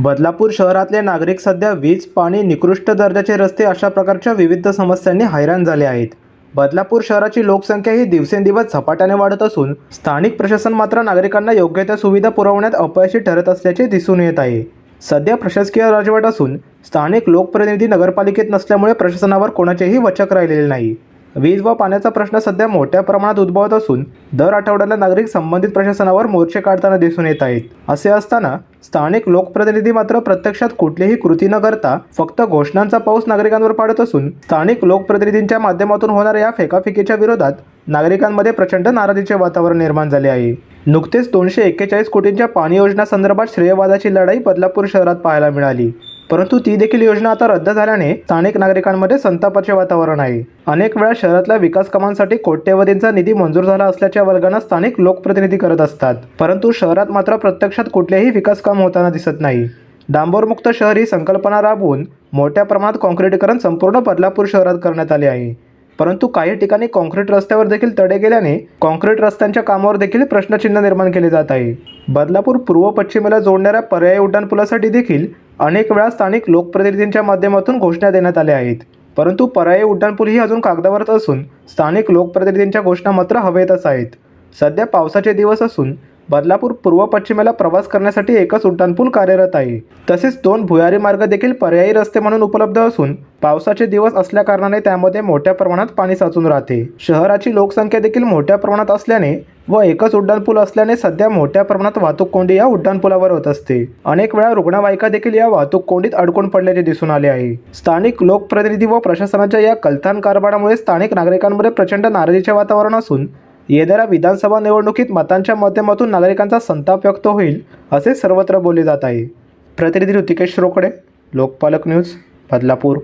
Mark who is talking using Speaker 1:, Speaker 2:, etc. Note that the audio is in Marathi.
Speaker 1: बदलापूर शहरातले नागरिक सध्या वीज पाणी निकृष्ट दर्जाचे रस्ते अशा प्रकारच्या विविध समस्यांनी हैराण झाले आहेत. बदलापूर शहराची लोकसंख्या ही दिवसेंदिवस झपाट्याने वाढत असून स्थानिक प्रशासन मात्र नागरिकांना योग्य त्या सुविधा पुरवण्यात अपयशी ठरत असल्याचे दिसून येत आहे. सध्या प्रशासकीय राजवट असून स्थानिक लोकप्रतिनिधी नगरपालिकेत नसल्यामुळे प्रशासनावर कोणाचेही वचक राहिलेले नाही. वीज व पाण्याचा प्रश्न सध्या मोठ्या प्रमाणात उद्भवत असून दर आठवड्याला नागरिक संबंधित प्रशासनावर मोर्चे काढताना दिसून येत आहेत. असे असताना स्थानिक लोकप्रतिनिधी मात्र प्रत्यक्षात कुठलीही कृती न करता फक्त घोषणांचा पाऊस नागरिकांवर पाडत असून स्थानिक लोकप्रतिनिधींच्या माध्यमातून होणाऱ्या या फेकाफेकीच्या विरोधात नागरिकांमध्ये प्रचंड नाराजीचे वातावरण निर्माण झाले आहे. नुकतेच दोनशे एक्केचाळीस कोटींच्या पाणी योजनासंदर्भात श्रेयवादाची लढाई बदलापूर शहरात पाहायला मिळाली. परंतु ती देखील योजना आता रद्द झाल्याने स्थानिक नागरिकांमध्ये संतापाचे वातावरण आहे. अनेक वेळा शहरातल्या विकास कामांसाठी कोट्यवधींचा निधी मंजूर झाला असल्याच्या वर्गांना स्थानिक लोकप्रतिनिधी करत असतात. परंतु शहरात मात्र प्रत्यक्षात कुठलेही विकास काम होताना दिसत नाही. डांबोरमुक्त शहर ही संकल्पना राबवून मोठ्या प्रमाणात काँक्रीटीकरण संपूर्ण बदलापूर शहरात करण्यात आले आहे. परंतु काही ठिकाणी कॉन्क्रीट रस्त्यावर देखील तडे गेल्याने कॉन्क्रीट रस्त्यांच्या कामावर देखील प्रश्नचिन्ह निर्माण केले जात आहे. बदलापूर पूर्व पश्चिमेला जोडणाऱ्या पर्यायी उड्डाणपुलासाठी देखील अनेक वेळा स्थानिक लोकप्रतिनिधींच्या माध्यमातून घोषणा देण्यात आल्या आहेत. परंतु पर्यायी उड्डाणपूल ही अजून कागदावरच असून स्थानिक लोकप्रतिनिधींच्या घोषणा मात्र हवेतच आहेत. सध्या पावसाचे दिवस असून बदलापूर पूर्व पश्चिमेला प्रवास करण्यासाठी एकच उड्डाणपूल कार्यरत आहे. तसेच दोन भुयारी मार्ग देखील पर्यायी रस्ते म्हणून उपलब्ध असून पावसाचे दिवस असल्याकारणाने त्यामध्ये मोठ्या प्रमाणात पाणी साचून राहते. शहराची लोकसंख्या देखील मोठ्या प्रमाणात असल्याने व एकच उड्डाणपूल असल्याने सध्या मोठ्या प्रमाणात वाहतूक कोंडी या उड्डाणपुलावर होत असते. अनेक वेळा रुग्णवाहिका देखील या वाहतूक कोंडीत अडकून पडल्याचे दिसून आले आहे. स्थानिक लोकप्रतिनिधी व प्रशासनाच्या या कलथान कारभारामुळे स्थानिक नागरिकांमध्ये प्रचंड नाराजीचे वातावरण असून येणाऱ्या विधानसभा निवडणुकीत मतांच्या माध्यमातून नागरिकांचा संताप व्यक्त होईल असे सर्वत्र बोलले जात आहे. प्रतिनिधी ऋतिकेश रोकडे लोकपालक न्यूज बदलापूर.